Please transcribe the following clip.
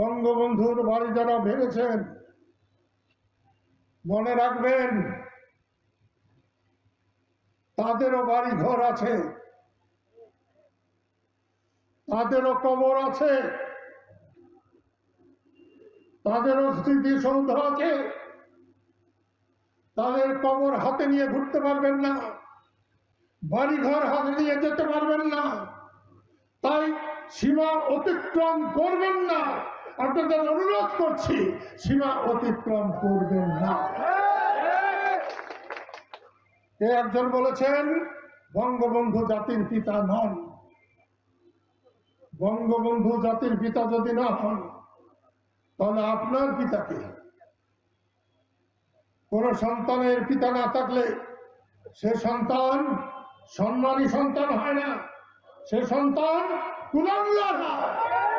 বঙ্গবন্ধুর বাড়ি যারা ভেঙেছেন মনে রাখবেন, তাদেরও বাড়ি ঘর আছে, তাদেরও কবর আছে, তাদেরও স্মৃতিসৌধ আছে, তাদের কবর হাতে নিয়ে ঘুরতে পারবেন না বাড়ি ঘর হাতে নিয়ে যেতে পারবেন না, তাই সীমা অতিক্রম করবেন না। আপনাদের অনুরোধ করছি, সীমা অতিক্রম করবেন না। একজন বলেছেন, বঙ্গবন্ধু জাতির পিতা নন। বঙ্গবন্ধু জাতির পিতা যদি না হন, তাহলে আপনার পিতাকে কোন সন্তানের পিতা না থাকলে সে সন্তান সম্মানী সন্তান হয় না, সে সন্তান কুলাঙ্গার হয়।